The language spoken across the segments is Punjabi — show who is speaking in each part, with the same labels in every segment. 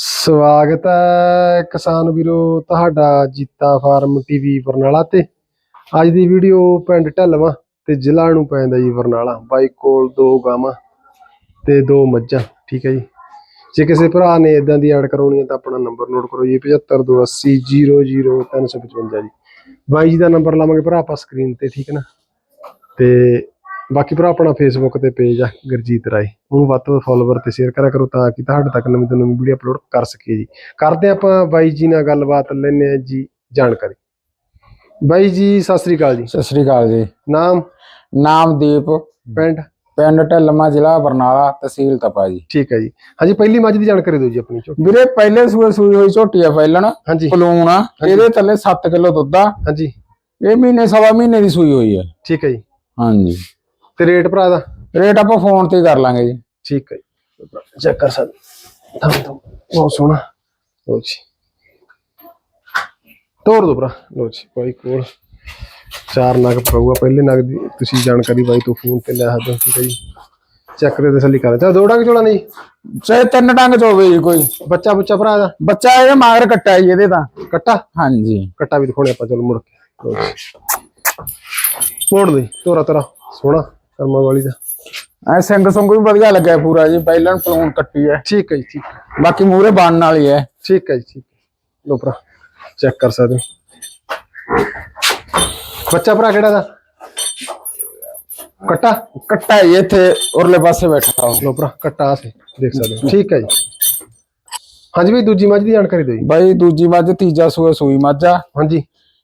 Speaker 1: ਸਵਾਗਤ ਹੈ ਕਿਸਾਨ ਵੀਰੋ, ਤੁਹਾਡਾ ਜੀਤਾ ਫਾਰਮ ਟੀਵੀ ਬਰਨਾਲਾ ਤੇ। ਅੱਜ ਦੀ ਵੀਡੀਓ ਪਿੰਡ ਢਲਵਾ ਤੇ ਜ਼ਿਲ੍ਹਾ ਨੂੰ ਪੈਂਦਾ ਜੀ ਬਰਨਾਲਾ। ਬਾਈ ਕੋਲ ਦੋ ਗਾਵਾਂ ਤੇ ਦੋ ਮੱਝਾਂ, ਠੀਕ ਹੈ ਜੀ। ਜੇ ਕਿਸੇ ਭਰਾ ਨੇ ਇਦਾਂ ਦੀ ਐਡ ਕਰਾਉਣੀ ਹੈ ਤਾਂ ਆਪਣਾ ਨੰਬਰ ਨੋਟ ਕਰੋ ਜੀ 7528000355 ਜੀ। ਬਾਈ ਜੀ ਦਾ ਨੰਬਰ ਲਾਵਾਂਗੇ ਭਰਾ ਆਪਾਂ ਸਕਰੀਨ ਤੇ, ਠੀਕ ਹੈ ਨਾ? ਤੇ ਬਾਕੀ ਭਰਾ ਆਪਣਾ ਫੇਸਬੁੱਕ ਤੇ ਪੇਜ ਆ ਗੁਰਜੀਤ ਰਾਏ। ਉਹਨੂੰ ਵੱਧ ਤੋਂ ਵੱਧ ਫੋਲੋਵਰ ਤੇ ਸ਼ੇਅਰ ਕਰਿਆ ਕਰੋ ਤਾਂ ਕਿ ਤੁਹਾਡੇ ਤੱਕ ਨਵੀਂ ਤੋਂ ਨਵੀਂ ਵੀਡੀਓ ਅਪਲੋਡ ਕਰ ਸਕੀਏ ਜੀ। ਕਰਦੇ ਹਾਂ ਆਪਾਂ ਬਾਈ ਜੀ ਨਾਲ ਗੱਲਬਾਤ ਲੈਣੇ ਆ ਜੀ ਜਾਣਕਾਰੀ। ਬਾਈ ਜੀ ਸਤਿ ਸ੍ਰੀ ਅਕਾਲ ਜੀ।
Speaker 2: ਸਤਿ ਸ੍ਰੀ ਅਕਾਲ ਜੀ।
Speaker 1: ਨਾਮ?
Speaker 2: ਨਾਮਦੀਪ
Speaker 1: ਪਿੰਡ?
Speaker 2: ਪਿੰਡ ਢਲਮਾ ਜ਼ਿਲ੍ਹਾ ਬਰਨਾਲਾ ਤਹਿਸੀਲ ਤਪਾ ਜੀ।
Speaker 1: ਠੀਕ ਹੈ ਜੀ। ਹਾਂਜੀ ਪਹਿਲੀ ਮੱਝ ਦੀ ਜਾਣਕਾਰੀ ਦਿਓ ਜੀ ਆਪਣੀ ਝੋਟੀ।
Speaker 2: ਵੀਰੇ ਪਹਿਲੇ ਸੂਏ ਸੂਈ ਹੋਈ ਝੋਟੀ ਆ ਫੈਲਣ।
Speaker 1: ਹਾਂਜੀ।
Speaker 2: ਪਲੂਣ ਆ। ਇਹਦੇ ਥੱਲੇ 7 ਕਿਲੋ ਦੁੱਧ ਆ।
Speaker 1: ਹਾਂਜੀ।
Speaker 2: ਇਹ ਮਹੀਨੇ ਸਵਾ ਮਹੀਨੇ ਦੀ ਸੂਈ ਹੋਈ ਆ।
Speaker 1: ਠੀਕ ਹੈ ਜੀ।
Speaker 2: ਹਾਂਜੀ।
Speaker 1: ਤੇ ਰੇਟ ਭਰਾ ਦਾ?
Speaker 2: ਰੇਟ ਆਪਾਂ ਫੋਨ ਤੇ ਹੀ ਕਰ ਲਾਂਗੇ ਜੀ।
Speaker 1: ਠੀਕ ਹੈ ਜੀ। ਚੈੱਕ ਕਰ ਸਕਦੇ ਤਾਂ ਤਾਂ ਬਹੁਤ ਸੋਹਣਾ। ਲੋ ਜੀ। ਤੋਰ ਦੋ ਭਰਾ। ਲੋ ਜੀ ਕੋਈ ਕੋਲ ਚਾਰ ਨਗ ਪਊਗਾ। ਪਹਿਲੇ ਨਗ ਦੀ ਤੁਸੀਂ ਜਾਣਕਾਰੀ ਬਾਈ ਤੋਂ ਫੋਨ ਤੇ ਲੈ ਸਕਦੇ ਹੋ ਠੀਕ ਹੈ ਜੀ। ਚੈੱਕ ਕਰੇ ਤਸੱਲੀ ਕਰ ਚਾ ਦੋ ਡੰਗ ਚੋਲਾ ਨਹੀਂ
Speaker 2: ਚਾਹੇ ਤਿੰਨ ਡੰਗ ਚ ਹੋਵੇ ਜੀ ਕੋਈ।
Speaker 1: ਬੱਚਾ ਬੁੱਚਾ ਭਰਾ ਦਾ?
Speaker 2: ਬੱਚਾ ਇਹਦੇ ਮਾਗਰ ਕੱਟਾ ਜੀ ਇਹਦੇ ਤਾਂ।
Speaker 1: ਕੱਟਾ?
Speaker 2: ਹਾਂਜੀ।
Speaker 1: ਕੱਟਾ ਵੀ ਦਿਖਾਉਣੇ ਆਪਾਂ ਚਲੋ ਮੁੜ ਕੇ। ਮੋੜ ਦੇ ਤੋਰਾ ਤੋਰਾ ਸੋਹਣਾ। ਕਰਮਾ ਵਾਲੀ ਦਾ।
Speaker 2: ਐ ਸਿੰਘ ਸੰਗ ਵੀ ਵਧੀਆ ਲੱਗਿਆ ਪੂਰਾ ਜੀ ਪਹਿਲਾਂ ਪਲੂਣ ਕੱਟੀ ਐ।
Speaker 1: ਠੀਕ ਹੈ ਜੀ ਠੀਕ ਹੈ।
Speaker 2: ਬਾਕੀ ਮੂਰੇ ਬਣਨ ਵਾਲੀ ਐ।
Speaker 1: ਠੀਕ ਹੈ ਜੀ ਠੀਕ ਹੈ। ਲਓ ਭਰਾ ਚੈੱਕ ਕਰ ਸਕਦੇ ਹੋ। ਬੱਚਾ ਭਰਾ ਕਿਹੜਾ ਦਾ? ਕੱਟਾ?
Speaker 2: ਕੱਟਾ ਇੱਥੇ ਉਰਲੇ ਪਾਸੇ ਬੈਠਾ।
Speaker 1: ਲਓ ਭਰਾ ਕੱਟਾ ਸੇ ਦੇਖ ਸਕਦੇ ਹੋ। ਠੀਕ ਹੈ ਜੀ। ਹਾਂਜੀ ਵੀ ਦੂਜੀ ਮੱਝ ਦੀ ਜਾਣਕਾਰੀ ਦਿਓ ਜੀ।
Speaker 2: ਬਾਈ ਦੂਜੀ ਮੱਝ ਤੀਜਾ ਸੂਏ ਸੂਈ ਮੱਝ ਆ।
Speaker 1: ਹਾਂਜੀ।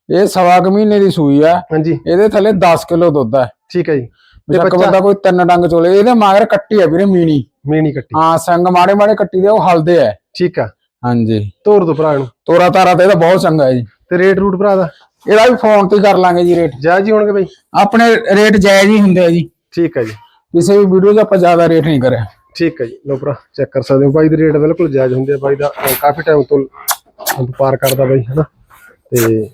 Speaker 2: ਇਹ ਸਵਾ ਕੁ ਮਹੀਨੇ ਦੀ ਸੂਈ ਆ।
Speaker 1: ਹਾਂਜੀ।
Speaker 2: ਇਹਦੇ ਥੱਲੇ 10 ਕਿਲੋ ਦੁੱਧ ਆ।
Speaker 1: ਠੀਕ ਹੈ ਜੀ।
Speaker 2: ਬੱਚਾ ਬੰਦਾ ਕੋਈ ਤਿੰਨ ਡੰਗ ਚੋਲੇ ਇਹਦੇ ਮਗਰ ਕੱਟੀ ਆ ਵੀਰੇ ਮੀਣੀ।
Speaker 1: ਮੀਣੀ ਕੱਟੀ।
Speaker 2: ਹਾਂ ਸੰਗ ਮਾੜੇ ਮਾੜੇ ਕੱਟੀ ਦੇ ਉਹ ਹਲਦੇ ਆ।
Speaker 1: ਠੀਕ ਆ।
Speaker 2: ਹਾਂਜੀ।
Speaker 1: ਤੋਰ ਦੋ ਭਰਾ ਨੂੰ।
Speaker 2: ਤੋਰਾ ਤਾਰਾ ਤੇ ਇਹਦਾ ਬਹੁਤ ਚੰਗਾ ਹੈ ਜੀ।
Speaker 1: ਤੇ ਰੇਟ ਰੂਟ ਭਰਾ ਦਾ?
Speaker 2: ਇਹਦਾ ਵੀ ਫੋਨ ਤੇ ਕਰ ਲਾਂਗੇ ਜੀ ਰੇਟ।
Speaker 1: ਜਾਇਜ਼ ਹੀ ਹੋਣਗੇ ਬਈ?
Speaker 2: ਆਪਣੇ ਰੇਟ ਜਾਇਜ਼ ਹੀ ਹੁੰਦੇ ਆ ਜੀ।
Speaker 1: ਠੀਕ ਹੈ ਜੀ।
Speaker 2: ਕਿਸੇ ਵੀ ਵੀਡੀਓ 'ਚ ਆਪਾਂ ਜ਼ਿਆਦਾ ਰੇਟ ਨਹੀਂ ਕਰਿਆ।
Speaker 1: ਠੀਕ ਹੈ ਜੀ। ਲੋ ਭਰਾ ਚੈੱਕ ਕਰ ਸਕਦੇ ਹੋ ਬਾਈ ਦੇ ਰੇਟ ਬਿਲਕੁਲ ਜਾਇਜ਼ ਹੁੰਦੇ ਆ। ਬਾਈ ਦਾ ਕਾਫੀ ਟਾਈਮ ਤੋਂ ਵਪਾਰ ਕਰਦਾ ਬਾਈ ਹਨਾ? ਤੇ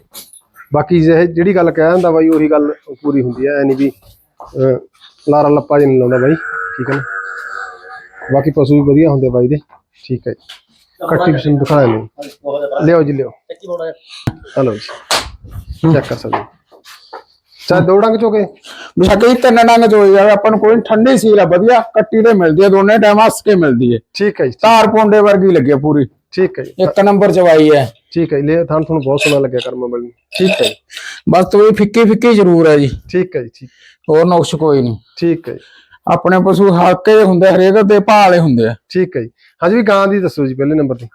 Speaker 1: ਬਾਕੀ ਜਿਹੜੀ ਗੱਲ ਕਹਿ ਜਾਂਦਾ ਬਾਈ ਉਹੀ ਗੱਲ ਪੂਰੀ ਹੁੰਦੀ ਹੈ ਐ ਨਹੀਂ ਵੀ ਲਾਰਾ ਲੱਪਾ ਨਹੀਂ ਲਾਉਂਦਾ ਬਾਈ ਠੀਕ ਹੈ ਨਾ? ਬਾਕੀ ਪਸ਼ੂ ਵੀ ਵਧੀਆ ਹੁੰਦੇ ਬਾਈ ਦੇ ਠੀਕ ਹੈ ਜੀ। ਕੱਟੀ ਪਿਛਨ ਦਿਖਾਇਆ ਨਹੀਂ। ਲਿਓ ਜੀ ਲਿਓ ਹਲੋ ਜੀ ਚੈੱਕ ਕਰ ਸਕਦੇ ਚਾਹੇ ਦੋ ਡੰਗ ਚੋਕੇ
Speaker 2: ਬਿਸ਼ੱਕ ਇਹ ਤਿੰਨ ਡੰਗ ਚੋਈ ਜਾਵੇ ਆਪਾਂ ਨੂੰ ਕੋਈ ਠੰਡੀ ਸੀਲ ਆ ਵਧੀਆ ਕੱਟੀ ਤੇ ਮਿਲਦੀ ਹੈ ਦੋਨੇ ਟਾਈਮ ਹੱਸ ਕੇ ਮਿਲਦੀ ਹੈ
Speaker 1: ਠੀਕ ਹੈ ਜੀ
Speaker 2: ਧਾਰ ਪੌਂਡੇ ਵਰਗੀ ਲੱਗੇ ਪੂਰੀ।
Speaker 1: ਠੀਕ ਹੈ ਜੀ।
Speaker 2: ਇੱਕ ਨੰਬਰ ਚਵਾਈ ਹੈ।
Speaker 1: ਠੀਕ ਹੈ ਲੈ ਤੁਹਾਨੂੰ ਤੁਹਾਨੂੰ ਬਹੁਤ ਸੋਹਣਾ ਲੱਗਿਆ ਕਰਮਾ ਬਲੀ ਠੀਕ ਹੈ
Speaker 2: ਬਸ ਤੋਈ ਫਿੱਕੀ ਫਿੱਕੀ ਜ਼ਰੂਰ ਹੈ ਜੀ।
Speaker 1: ਠੀਕ ਹੈ ਜੀ ਠੀਕ।
Speaker 2: ਹੋਰ ਨੁਕਸ ਕੋਈ ਨਹੀਂ।
Speaker 1: ਠੀਕ ਹੈ
Speaker 2: ਆਪਣੇ ਪਸ਼ੂ ਹਲਕੇ ਜਿਹੇ ਹੁੰਦੇ ਹਰੇਕ ਦੇ ਭਾਅ ਵਾਲੇ ਹੁੰਦੇ ਆ।
Speaker 1: ਠੀਕ ਹੈ ਜੀ। ਹਾਂਜੀ ਵੀ ਗਾਂ ਦੀ ਦੱਸੋ ਜੀ ਪਹਿਲੇ ਨੰਬਰ ਤੇ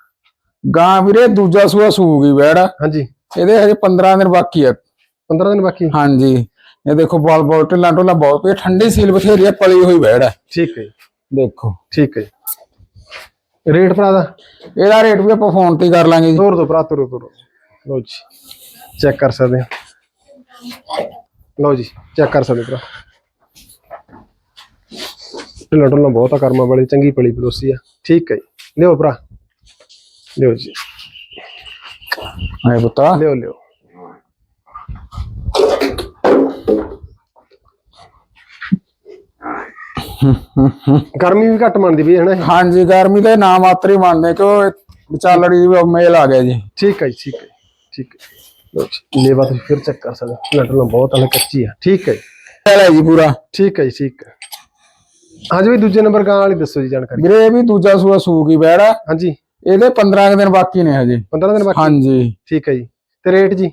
Speaker 2: ਗਾਂ ਵੀਰੇ ਦੂਜਾ ਸੂਆ ਸੂਗੀ ਵੈੜ
Speaker 1: ਹਾਂਜੀ।
Speaker 2: ਇਹਦੇ ਹਜੇ 15 ਦਿਨ ਬਾਕੀ ਆ।
Speaker 1: 15 ਦਿਨ ਬਾਕੀ
Speaker 2: ਹਾਂਜੀ। ਇਹ ਦੇਖੋ ਬਾਲ ਬਾਲ ਢਿੱਲਾ ਢੋਲਾ ਬਹੁਤ ਪਈ ਠੰਡੀ ਸੀਲ ਬਥੇਰੀ ਆ ਪਲੀ ਹੋਈ ਵੈੜ ਆ
Speaker 1: ਠੀਕ ਹੈ ਜੀ।
Speaker 2: ਦੇਖੋ।
Speaker 1: ਠੀਕ ਹੈ ਜੀ। ਰੇਟ ਭਰਾ ਦਾ?
Speaker 2: ਇਹਦਾ ਰੇਟ ਵੀ ਆਪਾਂ ਫੋਨ ਤੇ ਹੀ ਕਰ ਲਾਂਗੇ ਜੀ।
Speaker 1: ਤੋਰ ਦੋ ਭਰਾ ਤੋਰੋ ਤੋਰੋ ਲਓ ਜੀ ਚੈੱਕ ਕਰ ਸਕਦੇ ਹਾਂ। ਲਓ ਜੀ ਚੈੱਕ ਕਰ ਸਕਦੇ ਭਰਾ। ਢਿੱਲਾ ਢੁੱਲਾ ਬਹੁਤ ਆ ਕਰਮਾ ਵਾਲੀ ਚੰਗੀ ਪਲੀ ਪਲੋਸੀ ਆ। ਠੀਕ ਹੈ ਜੀ। ਲਿਓ ਭਰਾ। ਲਿਓ ਜੀ।
Speaker 2: ਆਏ ਪੁੱਤਾ।
Speaker 1: ਲਿਓ ਲਿਓ। ਗਰਮੀ ਵੀ ਘੱਟ ਮੰਨਦੀ ਵੀ ਹੈ ਨਾ?
Speaker 2: ਹਾਂਜੀ ਗਰਮੀ ਦੇ ਨਾ ਮਾਤਰ ਹੀ ਮੰਨਦੇ ਕਿਉਂ ਵਿਚਾਲੜੀ ਮੇਲ ਆ ਗਿਆ ਜੀ।
Speaker 1: ਠੀਕ ਹੈ ਜੀ ਠੀਕ ਹੈ ਠੀਕ ਹੈ। ਲੇਵਾ ਤੁਸੀਂ ਫਿਰ ਚੈੱਕ ਕਰ ਸਕਦੇ ਹੋ। ਲੱਟਣਾ ਬਹੁਤ ਹਲੇ ਕੱਚੀ ਆ। ਠੀਕ ਹੈ ਜੀ।
Speaker 2: ਚੱਲ ਜੀ ਪੂਰਾ।
Speaker 1: ਠੀਕ ਹੈ ਜੀ ਠੀਕ ਹੈ। ਹਾਂਜੀ ਵੀ ਦੂਜੇ ਨੰਬਰ ਗਾਂ ਵਾਲੀ ਦੱਸੋ ਜੀ ਜਾਣਕਾਰੀ।
Speaker 2: ਵੀਰੇ ਇਹ ਵੀ ਦੂਜਾ ਸੂਆ ਸੂਗੀ ਆ
Speaker 1: ਹਾਂਜੀ।
Speaker 2: ਇਹਦੇ 15 ਕੁ ਦਿਨ ਬਾਕੀ ਨੇ ਹਜੇ।
Speaker 1: 15 ਦਿਨ ਬਾਕੀ?
Speaker 2: ਹਾਂਜੀ।
Speaker 1: ਠੀਕ ਹੈ ਜੀ। ਤੇ ਰੇਟ ਜੀ?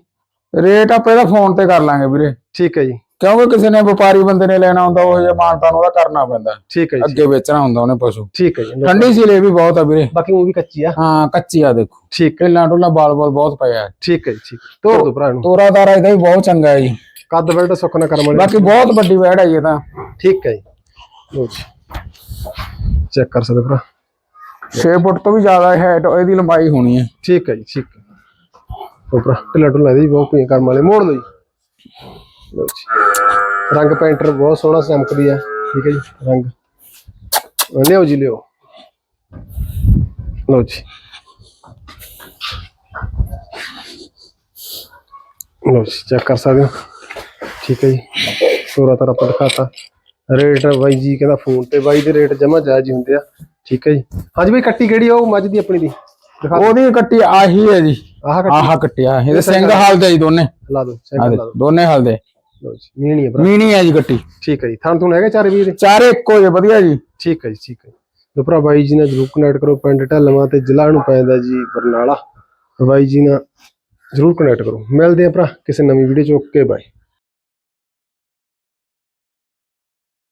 Speaker 2: ਰੇਟ ਆਪਾਂ ਇਹਦਾ ਫੋਨ ਤੇ ਕਰ ਲਾਂਗੇ ਵੀਰੇ।
Speaker 1: ਠੀਕ ਹੈ ਜੀ।
Speaker 2: ਕਿਉਂਕਿ ਕਿਸੇ ਨੇ ਵਪਾਰੀ ਬੰਦੇ ਨੇ ਲੈਣਾ ਹੁੰਦਾ ਉਹ ਜਿਹਾ ਮਾਨਤਾਨ ਉਹਦਾ ਕਰਨਾ ਪੈਂਦਾ।
Speaker 1: ਠੀਕ ਹੈ ਜੀ
Speaker 2: ਅੱਗੇ ਵੇਚਣਾ ਹੁੰਦਾ ਉਹਨੇ ਪਸ਼ੂ।
Speaker 1: ਠੀਕ ਹੈ ਜੀ
Speaker 2: ਠੰਡੀ ਸੀਲੇ ਵੀ ਬਹੁਤ ਆ ਵੀਰੇ।
Speaker 1: ਬਾਕੀ ਉਹ ਵੀ ਕੱਚੀ ਆ।
Speaker 2: ਹਾਂ ਕੱਚੀ ਆ ਦੇਖੋ।
Speaker 1: ਠੀਕ ਹੈ।
Speaker 2: ਢਿੱਲਾ ਢੁੱਲਾ ਬਾਲ ਬਾਲ ਬਹੁਤ ਪਿਆ
Speaker 1: ਠੀਕ ਹੈ ਜੀ ਠੀਕ। ਤੋੜ ਦੋ ਭਰਾ ਨੂੰ।
Speaker 2: ਤੋਰਾ ਤਾਰਾ ਇਹਦਾ ਵੀ ਬਹੁਤ ਚੰਗਾ ਹੈ ਜੀ।
Speaker 1: ਕੱਦ ਸੁੱਖ ਨਾ ਕਰਮ ਵਾਲੀ।
Speaker 2: ਬਾਕੀ ਬਹੁਤ ਵੱਡੀ ਵੈੜ ਹੈ ਜੀ ਇਹ ਤਾਂ।
Speaker 1: ਠੀਕ ਹੈ ਜੀ। ਜੀ। ਚੈੱਕ ਕਰ ਸਕਦੇ ਭਰਾ।
Speaker 2: 6 ਫੁੱਟ ਤੋਂ ਵੀ ਜ਼ਿਆਦਾ ਹੈਟ ਇਹਦੀ ਲੰਬਾਈ ਹੋਣੀ ਹੈ।
Speaker 1: ਠੀਕ ਹੈ ਜੀ ਠੀਕ ਹੈ। ਉਹ ਭਰਾ ਢਿੱਲਾ ਢੁੱਲਾ ਇਹਦੀ ਬਹੁਤ ਪੀਆਂ ਕਰਮ ਵਾਲੇ। ਮੋੜ ਲਓ ਜੀ। ਲਓ ਜੀ। ਰੰਗ ਪੈਂਟਰ ਬਹੁਤ ਸੋਹਣਾ ਚਮਕਦੀ ਆ। ਠੀਕ ਹੈ ਜੀ ਰੰਗ। ਲਿਓ ਜੀ ਲਿਓ ਲਓ ਜੀ। ਲਓ ਜੀ ਚੈੱਕ ਕਰ ਸਕਦੇ ਹੋ। ਠੀਕ ਹੈ ਜੀ। ਤੋਰਾ ਤਾਰਾ ਆਪਾਂ ਦਿਖਾਤਾ। ਰੇਟ ਬਾਈ ਜੀ ਕਹਿੰਦਾ ਫੋਨ ਤੇ ਬਾਈ ਦੇ ਰੇਟ ਜਮਾ ਜਾਇਜ਼ ਹੀ ਹੁੰਦੇ ਆ। ਠੀਕ ਹੈ ਜੀ। ਹਾਂਜੀ ਬਈ ਕੱਟੀ ਕਿਹੜੀ ਆ ਉਹ? ਮੱਝ ਦੀ ਆਪਣੀ ਦੀ। ਦਿਖਾ
Speaker 2: ਉਹਦੀ ਕੱਟੀ ਆਹੀ ਹੈ ਜੀ।
Speaker 1: ਆਹ ਕੱਟੀ।
Speaker 2: ਆਹ ਕੱਟਿਆ ਇਹਦੇ ਸਿੰਘ ਹਲਦੇ ਜੀ ਦੋਨੇ।
Speaker 1: ਲਾ ਦੋ
Speaker 2: ਦੋਨੇ ਹਲਦੇ
Speaker 1: ਲਓ ਜੀ ਮੀਣੀ ਹੈ ਭਰਾ।
Speaker 2: ਮੀਣੀ ਹੈ ਜੀ ਕੱਟੀ
Speaker 1: ਠੀਕ ਹੈ ਜੀ ਥਾਂ ਤੁਹਾਨੂੰ ਹੈਗੇ ਚਾਰ ਵੀਰ? ਦੇ
Speaker 2: ਚਾਰੇ ਇੱਕੋ ਜੇ ਵਧੀਆ ਜੀ।
Speaker 1: ਠੀਕ ਹੈ ਜੀ ਠੀਕ ਹੈ ਲੋ ਭਰਾ ਬਾਈ ਜੀ ਨਾਲ ਜਰੂਰ ਕਨੈਕਟ ਕਰੋ ਪਿੰਡ ਢਲਵਾਂ ਤੇ ਜ਼ਿਲ੍ਹਾ ਨੂੰ ਪੈਂਦਾ ਜੀ ਬਰਨਾਲਾ। ਬਾਈ ਜੀ ਨਾਲ ਜਰੂਰ ਕਨੈਕਟ ਕਰੋ। ਮਿਲਦੇ ਆ ਭਰਾ ਕਿਸੇ ਨਵੀਂ ਵੀਡੀਓ ਚ। ਓਕੇ ਬਾਈ